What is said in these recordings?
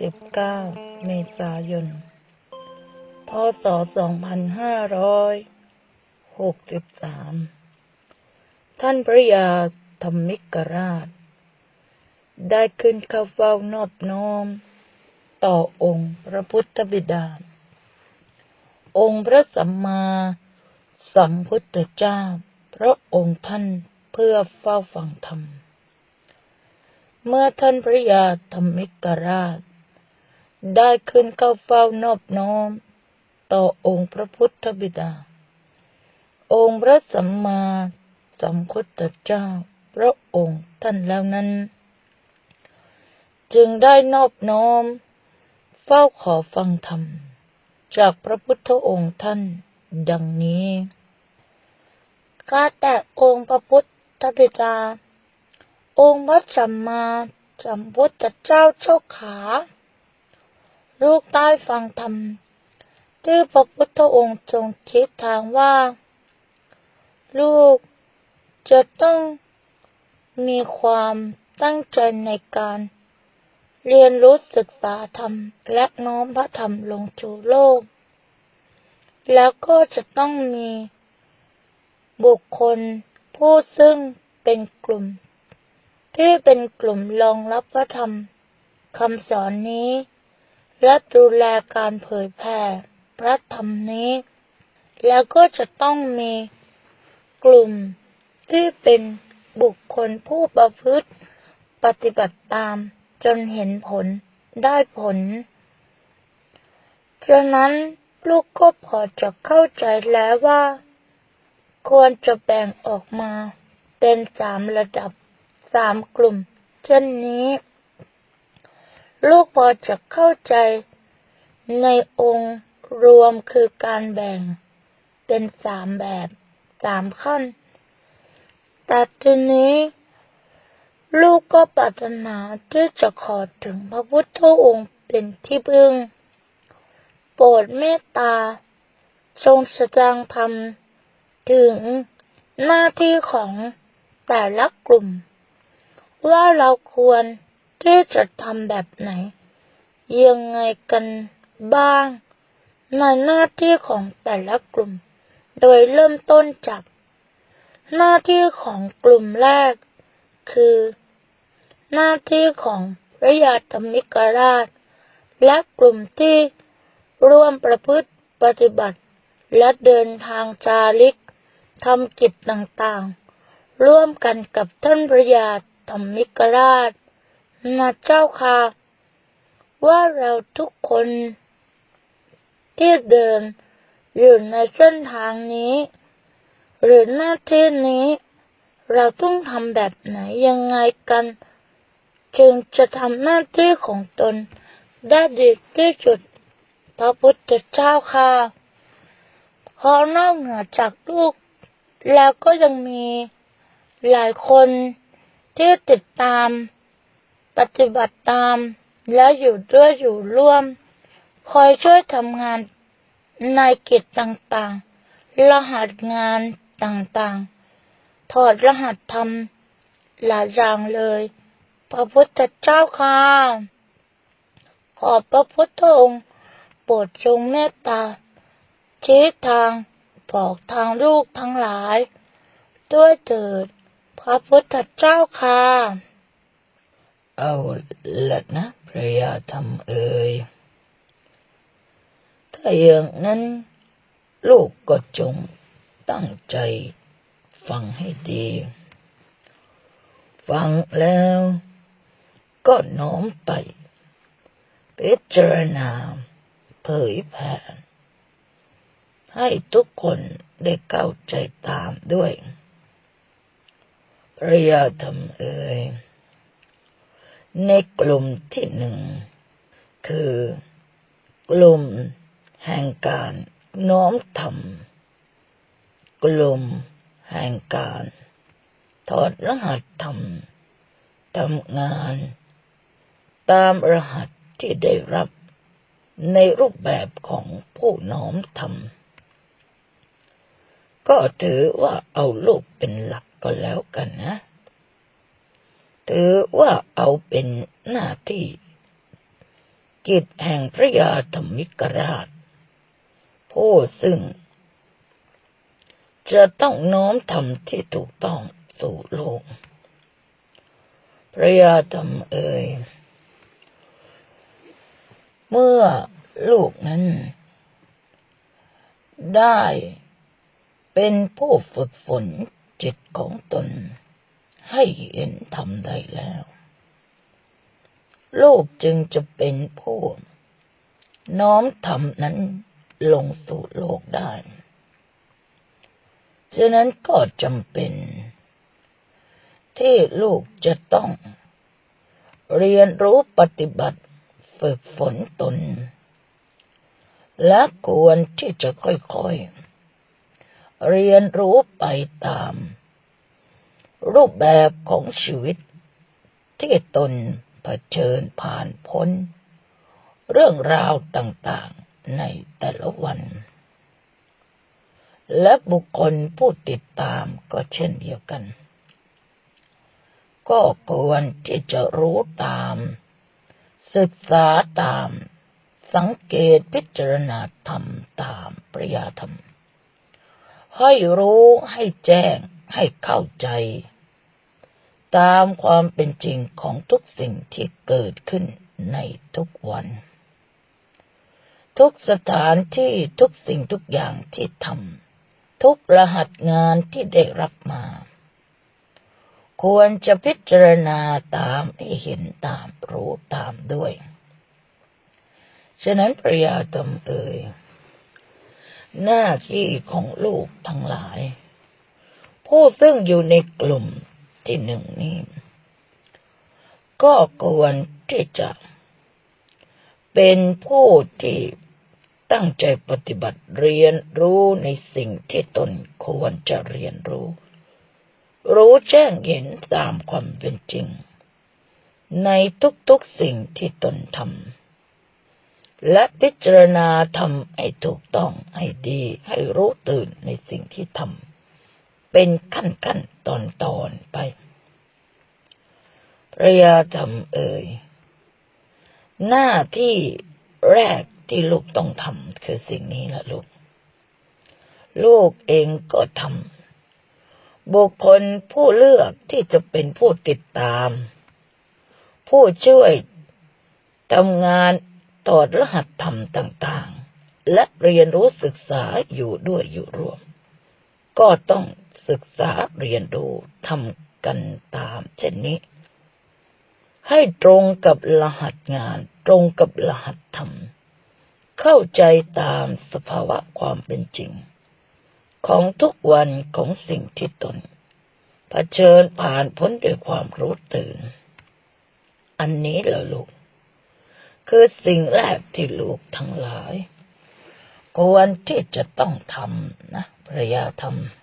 19 เมษายน พศ 2563 ท่านพระยาธรรมิกราช ได้ขึ้นเข้าเฝ้านอบน้อม ต่อองค์พระพุทธบิดา องค์พระสัมมาสัมพุทธเจ้า พระองค์ท่านเพื่อเฝ้าฟังธรรมเมื่อท่านพระยาธรรมิกราช ได้ขึ้นเข้าเฝ้านอบน้อม ต่อองค์พระพุทธบิดา องค์พระสัมมาสัมพุทธเจ้า พระองค์ท่านแล้วนั้น จึงได้นอบน้อม เฝ้าขอฟังธรรม จากพระพุทธองค์ท่านดังนี้ข้าแต่องค์พระพุทธบิดา องค์พระสัมมาสัมพุทธเจ้าเจ้าขา ลูกได้ฟังธรรมที่พระพุทธองค์ทรงชี้ทางว่า ลูกจะต้องมีความตั้งใจในการ เรียนรู้ศึกษาธรรมและน้อมพระธรรมลงสู่โลก แล้วก็จะต้องมีบุคคลผู้ซึ่งเป็นกลุ่ม ที่เป็นกลุ่มรองรับพระธรรมคำสอนนี้ และดูแลการเผยแผ่พระธรรมนี้ แล้วก็จะต้องมีกลุ่มที่เป็นบุคคลผู้ประพฤติ ปฏิบัติตามจนเห็นผลได้ผลฉะนั้นลูกก็พอจะเข้าใจแล้วว่า ควรจะแบ่งออกมาเป็นสามระดับสามกลุ่ม เช่นนี้ ลูกพอจะเข้าใจในองค์รวมคือการแบ่งเป็นสามแบบสามขั้น แต่ทีนี้ ลูกก็ปรารถนาที่จะขอถึงพระพุทธองค์เป็นที่พึ่ง โปรดเมตตา ทรงแสดงธรรมถึงหน้าที่ของแต่ละกลุ่ม ว่าเราควร ที่จะทำแบบไหน ยังไงกันบ้าง ในหน้าที่ของแต่ละกลุ่ม โดยเริ่มต้นจาก หน้าที่ของกลุ่มแรก คือ หน้าที่ของพระยาธรรมิกราช และกลุ่มที่ร่วมประพฤติปฏิบัติ และเดินทางจาริกทำกิจต่างๆ ร่วมกันกับท่านพระยาธรรมิกราช นะเจ้าค่ะ ว่าเราทุกคน ที่เดินอยู่ในเส้นทางนี้ หรือหน้าที่นี้ เราต้องทำแบบไหนยังไงกัน จึงจะทำหน้าที่ของตนได้ดีที่สุดพระพุทธเจ้าค่ะเพราะนอกเหนือจากลูก แล้วก็ยังมีหลายคนที่ติดตาม ปฏิบัติตาม และอยู่ด้วยอยู่ร่วม คอยช่วยทำงานในกิจต่างๆ รหัสงานต่างๆ ถอดรหัสทำหลายอย่างเลย พระพุทธเจ้าค่ะ ขอพระพุทธองค์โปรดทรงเมตตาชี้ทางบอกทางลูกทั้งหลาย ด้วยเถิด พระพุทธเจ้าค่ะ เอาละนะพระยาธรรมเอ่ยถ้าอย่างนั้น ลูกก็จงตั้งใจฟังให้ดี ฟังแล้วก็น้อมไป พิจารณาเผยแผ่ให้ทุกคนได้เข้าใจตามด้วยพระยาธรรมเอ่ย ในกลุ่มที่หนึ่ง คือกลุ่มแห่งการน้อมธรรมกลุ่มแห่งการถอดรหัสธรรมทำงาน ตามรหัสที่ได้รับในรูปแบบของผู้น้อมธรรม ก็ถือว่าเอาลูกเป็นหลักก็แล้วกันนะ ถือว่าเอาเป็นหน้าที่ กิจแห่งพระยาธรรมิกราช ผู้ซึ่ง จะต้องน้อมทำที่ถูกต้องสู่โลก พระยาธรรมเอ่ย เมื่อลูกนั้น ได้เป็นผู้ฝึกฝนจิตของตน ให้เห็นทำได้แล้วลูกจึงจะเป็นผู้น้อมทำนั้นลงสู่โลกได้ ฉะนั้นก็จำเป็น ที่ลูกจะต้อง เรียนรู้ปฏิบัติฝึกฝนตน และควรที่จะค่อยๆ เรียนรู้ไปตาม รูปแบบของชีวิต ที่ตนเผชิญผ่านพ้น เรื่องราวต่างๆในแต่ละวัน และบุคคลผู้ติดตามก็เช่นเดียวกัน ก็ควรที่จะรู้ตาม ศึกษาตาม สังเกตพิจารณาธรรมตามปริยาธรรม ให้รู้ให้แจ้ง ให้เข้าใจ ตามความเป็นจริงของทุกสิ่งที่เกิดขึ้นในทุกวัน ทุกสถานที่ทุกสิ่งทุกอย่างที่ทำทุกรหัสงานที่ได้รับมา ควรจะพิจารณาตามให้เห็นตามรู้ตามด้วย ฉะนั้นปริยาตมเอ่ยหน้าที่ของลูกทั้งหลาย ผู้ซึ่งอยู่ในกลุ่มที่หนึ่งนี้ ก็ควรที่จะ เป็นผู้ที่ตั้งใจปฏิบัติเรียนรู้ในสิ่งที่ตนควรจะเรียนรู้ รู้แจ้งเห็นตามความเป็นจริง ในทุกๆสิ่งที่ตนทำและพิจารณาทำให้ถูกต้องให้ดีให้รู้ตื่นในสิ่งที่ทำ เป็นขั้นขั้นตอนตอนไป พระยาธรรมเอ่ย หน้าที่แรกที่ลูกต้องทำคือสิ่งนี้ละลูก ลูกเองก็ทำ บุคคลผู้เลือกที่จะเป็นผู้ติดตาม ผู้ช่วยทำงานตอดรหัสธรรมต่าง ๆ และเรียนรู้ศึกษาอยู่ด้วยอยู่รวม ก็ต้อง ศึกษาเรียนรู้ทำกันตามเช่นนี้ ให้ตรงกับรหัสงาน ตรงกับรหัสธรรม เข้าใจตามสภาวะความเป็นจริง ของทุกวันของสิ่งที่ตนเผชิญผ่านพ้นด้วยความรู้ตื่น อันนี้แหละลูก คือสิ่งแรกที่ลูกทั้งหลายควรที่จะต้องทำนะภรรยาทำ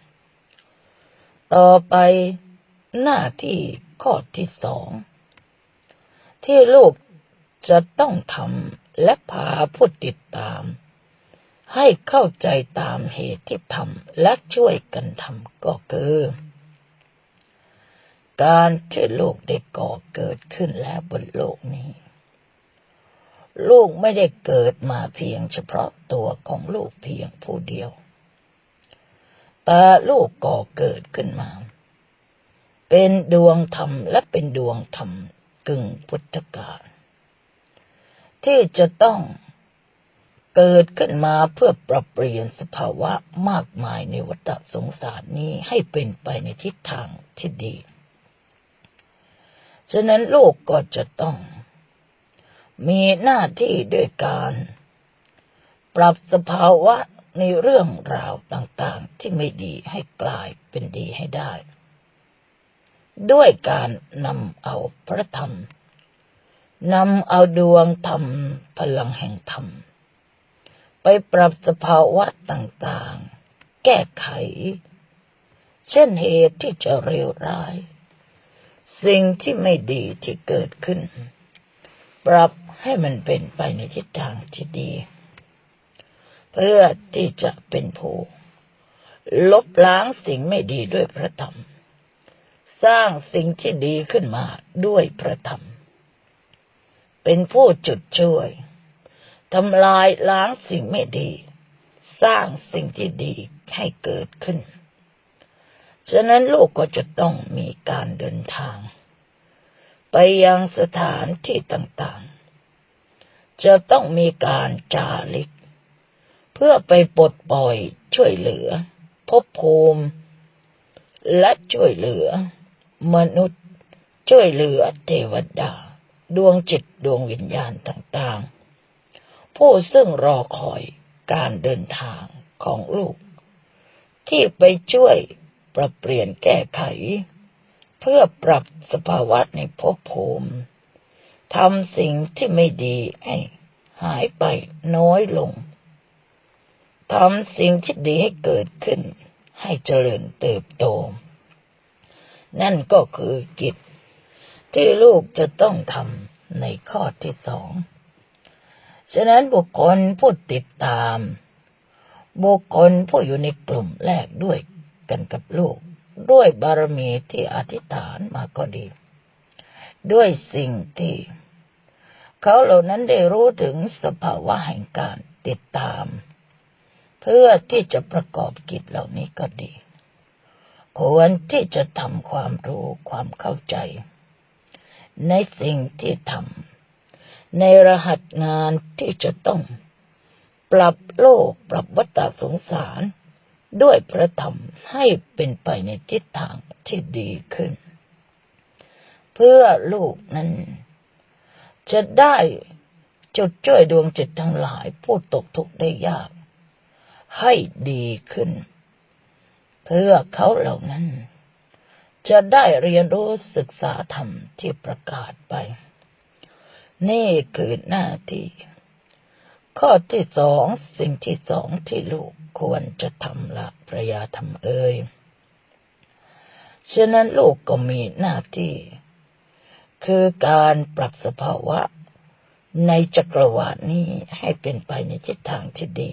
ต่อไปหน้าที่ข้อที่สอง ที่ลูกจะต้องทำและพาผู้ติดตาม ให้เข้าใจตามเหตุที่ทำและช่วยกันทำก็คือ การที่โลกได้ก่อเกิดขึ้นแล้วบนโลกนี้ ลูกไม่ได้เกิดมาเพียงเฉพาะตัวของลูกเพียงผู้เดียว แต่ลูกก่อเกิดขึ้นมา เป็นดวงธรรมและเป็นดวงธรรมกึ่งพุทธกาลที่จะต้องเกิดขึ้นมาเพื่อปรับเปลี่ยนสภาวะมากมายในวัฏสงสารนี้ให้เป็นไปในทิศทางที่ดี ฉะนั้นโลกก็จะต้อง มีหน้าที่ด้วยการ ปรับสภาวะ ในเรื่องราวต่างๆที่ไม่ดีให้กลายเป็นดีให้ได้ ด้วยการนำเอาพระธรรมนำเอาดวงธรรมพลังแห่งธรรม ไปปรับสภาวะต่างๆ แก้ไข เช่นเหตุที่จะเร็วร้าย สิ่งที่ไม่ดีที่เกิดขึ้น ปรับให้มันเป็นไปในทิศทางที่ดี พื่อที่จะเป็นผู้ลบล้างสิ่งไม่ดีด้วยพระธรรม สร้างสิ่งที่ดีขึ้นมาด้วยพระธรรม เป็นผู้จุดช่วยทำลายล้างสิ่งไม่ดี สร้างสิ่งที่ดีให้เกิดขึ้น ฉะนั้นลูกก็จะต้องมีการเดินทาง ไปยังสถานที่ต่างๆ จะต้องมีการจาริก เพื่อไปปลดปล่อยช่วยเหลือภพภูมิ และช่วยเหลือ มนุษย์ ช่วยเหลือเทวดา ดวงจิตดวงวิญญาณต่างๆ ผู้ซึ่งรอคอยการเดินทางของลูก ที่ไปช่วยปรับเปลี่ยนแก้ไข เพื่อปรับสภาวะในภพภูมิทำสิ่งที่ไม่ดีให้หายไปน้อยลง ทำสิ่งที่ดีให้เกิดขึ้น ให้เจริญเติบโต นั่นก็คือกิจ ที่ลูกจะต้องทำในข้อที่สอง ฉะนั้นบุคคลผู้ติดตาม บุคคลผู้อยู่ในกลุ่มแรกด้วยกันกับลูก ด้วยบารมีที่อธิษฐานมาก็ดี ด้วยสิ่งที่เขาเหล่านั้นได้รู้ถึงสภาวะแห่งการติดตาม พื่อที่จะประกอบกิจเหล่านี้ก็ดี ควรที่จะทำความรู้ความเข้าใจ ในสิ่งที่ทำในรหัสงานที่จะต้อง ปรับโลกปรับวัฏสงสาร ด้วยพระธรรมให้เป็นไปในทิศทางที่ดีขึ้น เพื่อลูกนั้น จะได้จุดช่วยดวงจิตทั้งหลายผู้ตกทุกข์ได้ยาก ให้ดีขึ้น เพื่อเขาเหล่านั้น จะได้เรียนรู้ศึกษาธรรมที่ประกาศไป นี่คือหน้าที่ ข้อที่สองสิ่งที่สองที่ลูกควรจะทำละพระยาทำเอ่ยฉะนั้นลูกก็มีหน้าที่ คือการปรับสภาวะในจักรวาลนี้ให้เป็นไปในทิศทางที่ดี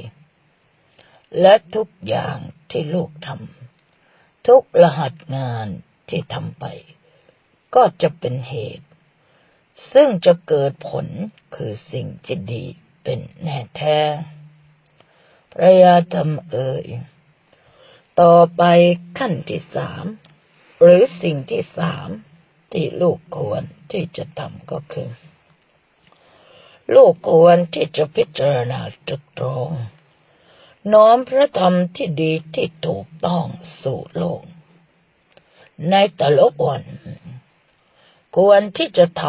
และทุกอย่างที่ลูกทำทุกรหัสงานที่ทำไป ก็จะเป็นเหตุ ซึ่งจะเกิดผลคือสิ่งที่ดีเป็นแน่แท้พระยาธรรมเอ่ยต่อไปขั้นที่สามหรือสิ่งที่สามที่ลูกควรที่จะทำก็คือ ลูกควรที่จะพิจารณาตรึกตรอง น้อมพระธรรมที่ดีที่ถูกต้องสู่โลก ในแต่ละวัน ควรที่จะท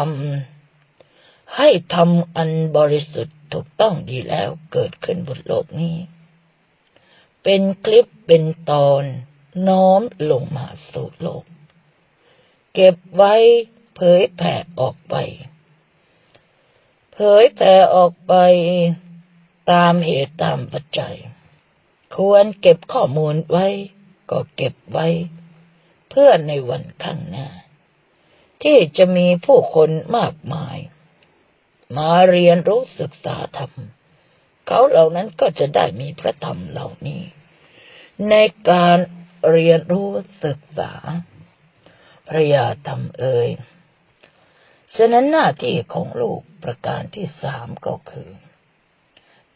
ำให้ทำอันบริสุทธิ์ถูกต้องดีแล้วเกิดขึ้นบนโลกนี้ เป็นคลิปเป็นตอนน้อมลงมาสู่โลก เก็บไว้เผยแผ่ออกไป เผยแผ่ออกไปตามเหตุตามปัจจัย ควรเก็บข้อมูลไว้ ก็เก็บไว้ เพื่อในวันข้างหน้า ที่จะมีผู้คนมากมาย มาเรียนรู้ศึกษาธรรม เขาเหล่านั้นก็จะได้มีพระธรรมเหล่านี้ ในการเรียนรู้ศึกษา พระยาธรรมเอ่ยฉะนั้นหน้าที่ของลูกประการที่สามก็คือ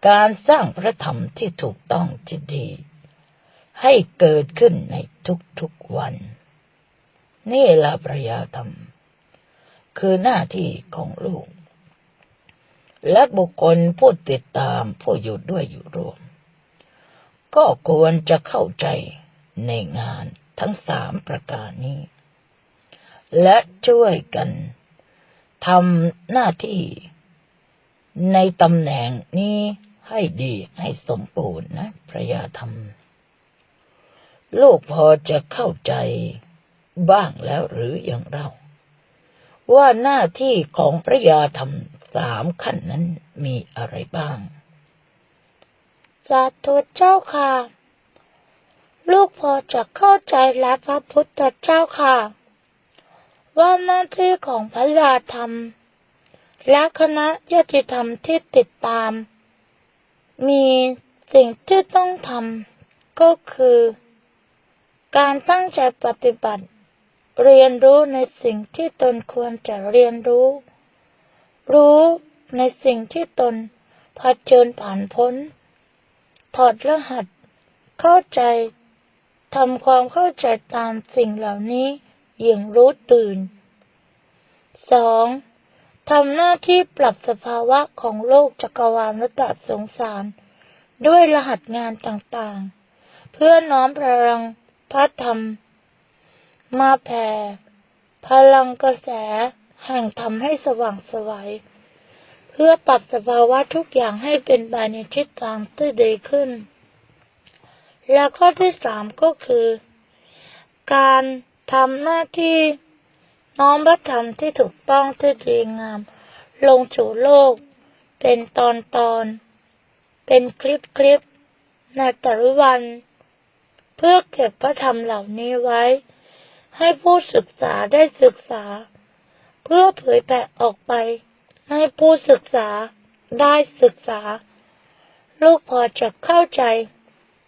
การสร้างพระธรรมที่ถูกต้องที่ดี ให้เกิดขึ้นในทุกๆวัน นี่ละพระยธรรม คือหน้าที่ของลูก และบุคคลผู้ติดตามผู้อยู่ด้วยอยู่รวม ก็ควรจะเข้าใจในงานทั้งสามประการนี้ และช่วยกันทำหน้าที่ในตำแหน่งนี้ ให้ดีให้สมบูรณ์นะพระยาธรรม ลูกพอจะเข้าใจบ้างแล้วหรืออย่างเรา ว่าหน้าที่ของพระยาธรรมสามขั้นนั้นมีอะไรบ้างสาธุเจ้าค่ะ ลูกพอจะเข้าใจแล้วพระพุทธเจ้าค่ะ ว่าหน้าที่ของพระยาธรรมและคณะญาติธรรมที่ติดตาม มีสิ่งที่ต้องทำก็คือ การตั้งใจปฏิบัติ เรียนรู้ในสิ่งที่ตนควรจะเรียนรู้ รู้ในสิ่งที่ตนเผชิญผ่านพ้น ถอดรหัส เข้าใจทำความเข้าใจตามสิ่งเหล่านี้อย่างรู้ตื่นสอง ทำหน้าที่ปรับสภาวะของโลกจักรวาลวัฏสงสาร ด้วยรหัสงานต่างๆ เพื่อน้อมพลังพระธรรม มาแผ่พลังกระแสแห่งธรรมให้สว่างสวัยเพื่อปรับสภาวะทุกอย่างให้เป็นไปในทิศทางที่ดีขึ้น และข้อที่สามก็คือ การทำหน้าที่ น้อมพระธรรมที่ถูกต้องที่ดีงาม ลงสู่โลก เป็นตอนตอน เป็นคลิปคลิปในแต่ละวัน เพื่อเก็บพระธรรมเหล่านี้ไว้ ให้ผู้ศึกษาได้ศึกษา เพื่อเผยแผ่ออกไป ให้ผู้ศึกษาได้ศึกษา ลูกพอจะเข้าใจ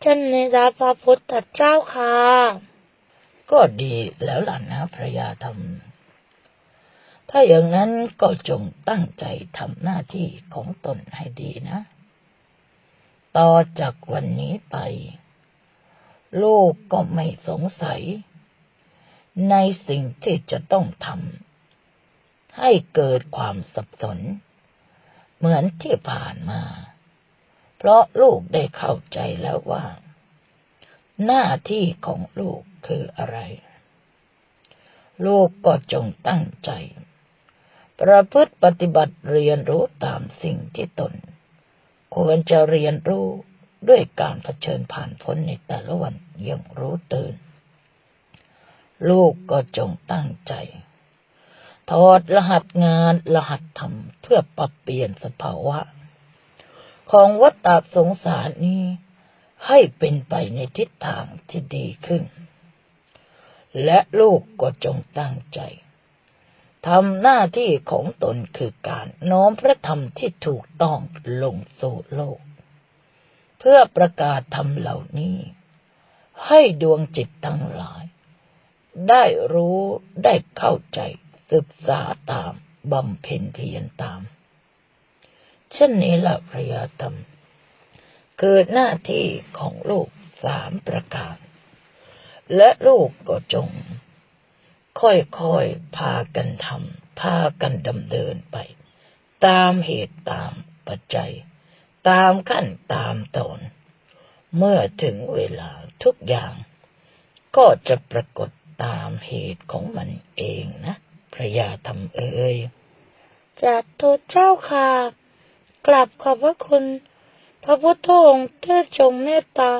ท่านนิราพระพุทธเจ้าค่ะก็ดีแล้วล่ะนะพระยาธรรม ถ้าอย่างนั้นก็จงตั้งใจทำหน้าที่ของตนให้ดีนะ ต่อจากวันนี้ไป ลูกก็ไม่สงสัย ในสิ่งที่จะต้องทำให้เกิดความสับสน เหมือนที่ผ่านมา เพราะลูกได้เข้าใจแล้วว่า หน้าที่ของลูกคืออะไรลูกก็จงตั้งใจ ประพฤติปฏิบัติเรียนรู้ตามสิ่งที่ตน ควรจะเรียนรู้ด้วยการเผชิญผ่านพ้นในแต่ละวันอย่างรู้ตื่น ลูกก็จงตั้งใจถอดรหัสงานรหัสธรรมเพื่อปรับเปลี่ยนสภาวะ ของวัฏฏะสงสารนี้ให้เป็นไปในทิศทางที่ดีขึ้น และลูกก็จงตั้งใจ ทำหน้าที่ของตนคือการน้อมพระธรรมที่ถูกต้องลงสู่โลก เพื่อประกาศธรรมเหล่านี้ ให้ดวงจิตทั้งหลาย ได้รู้ได้เข้าใจศึกษาตามบำเพ็ญเพียรตามเช่นนี้แหละพระยาธรรมคือหน้าที่ของลูกสามประการ และลูกก็จง ค่อยๆ พากันทำพากันดำเนินไป ตามเหตุตามปัจจัย ตามขั้นตามตอน เมื่อถึงเวลาทุกอย่าง ก็จะปรากฏตามเหตุของมันเองนะพระยาธรรมเอ่ยจัดตัวเจ้าค่ะกลับขอบพระคุณ พระพุทธองค์ที่ทรงเมตตา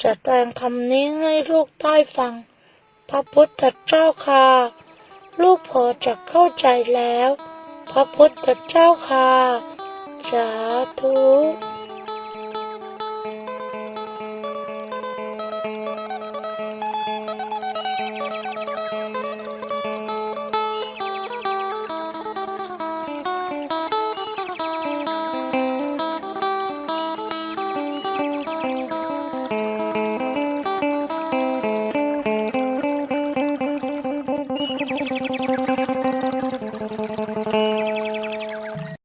จะแต่งคำนี้ให้ลูกได้ฟัง พระพุทธเจ้าค่ะ ลูกพอจะเข้าใจแล้ว พระพุทธเจ้าค่ะสาธุ